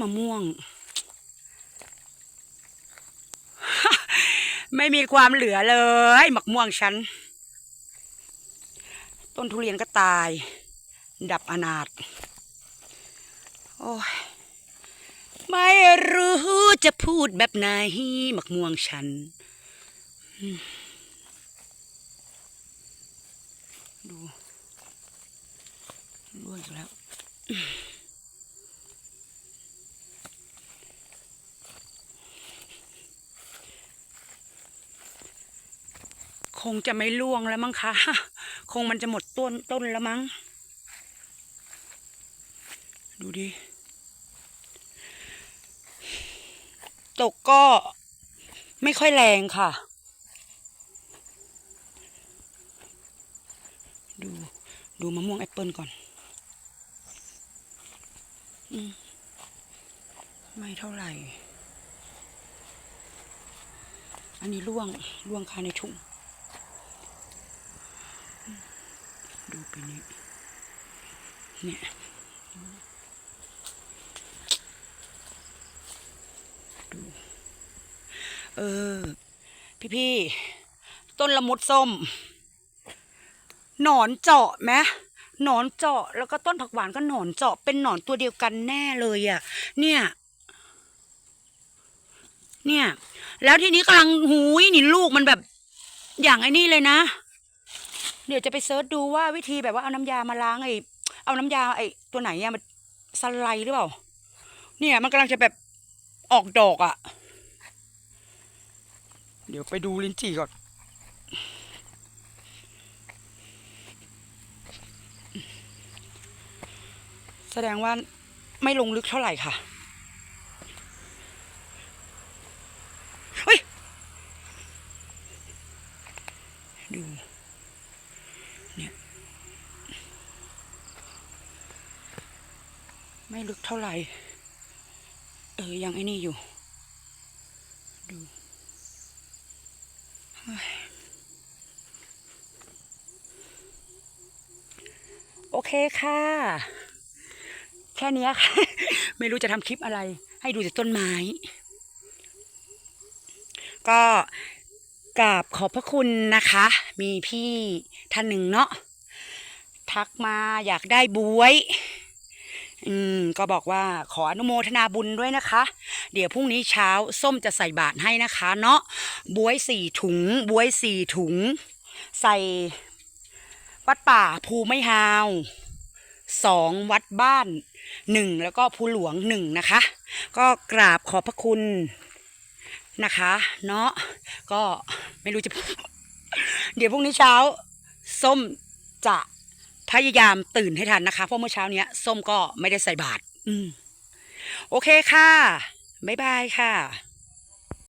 มะม่วง ไม่มีความเหลือเลยมะม่วงฉัน ต้นทุเรียนก็ตาย ดับอนาถโอ้ยไม่รู้จะพูดแบบไหนมะม่วงฉัน ดูร่วงอีกแล้ว คงจะไม่ล่วงแล้วมั้งคะ คงมันจะหมดต้นต้นแล้วมั้ง ดูดิ ตกก็ไม่ค่อยแรงค่ะ ดู ดูมะม่วงแอปเปิลก่อนอืมไม่เท่าไหร่ อันนี้ร่วงร่วงคาในถุง ดูไปนี้เนี่ยดูเออ พี่พี่ต้นละมุดส้ม หนอนเจาะไหมหนอนเจาะแล้วก็ต้นผักหวานก็หนอนเจาะเป็นหนอนตัวเดียวกันแน่เลยอะ่ะ เนี่ย เนี่ย แล้วทีนี้กำลังหูยนี่ลูกมันแบบอย่างไอ้นี่เลยนะ เดี๋ยวจะไปเซิร์ชดูว่าวิธีแบบว่าเอาน้ำยามาล้างไอ้เอาน้ำยาไอ้ตัวไหนอะมันสไลด์หรือเปล่า เนี่ยมันกำลังจะแบบออกดอกอะเดี๋ยวไปดูลิ้นจี่ก่อน แสดงว่าไม่ลงลึกเท่าไหร่ค่ะเฮ้ยดู เนี่ย ไม่ลึกเท่าไหร่ เออ ยังไอ้นี่อยู่ ดูโอเคค่ะ แค่นี้ค่ะ ไม่รู้จะทำคลิปอะไร ให้ดูแต่ต้นไม้ ก็กราบขอบพระคุณนะคะ มีพี่ท่านหนึ่งเนาะทักมาอยากได้บวย อืมก็บอกว่าขออนุโมทนาบุญด้วยนะคะ เดี๋ยวพรุ่งนี้เช้าส้มจะใส่บาตรให้นะคะ เนาะบวยสี่ถุง บวยสี่ถุง ใส่วัดป่าภูไม่ฮาวสองวัดบ้านหนึ่งแล้วก็ภูหลวงหนึ่งนะคะ ก็กราบขอบพระคุณนะคะ เนาะก็ไม่รู้จะ เดี๋ยวพรุ่งนี้เช้า ส้มจะ พยายามตื่นให้ทันนะคะ เพราะเมื่อเช้าเนี้ยส้มก็ไม่ได้ใส่บาตรอืมโอเคค่ะ บ๊ายบายค่ะ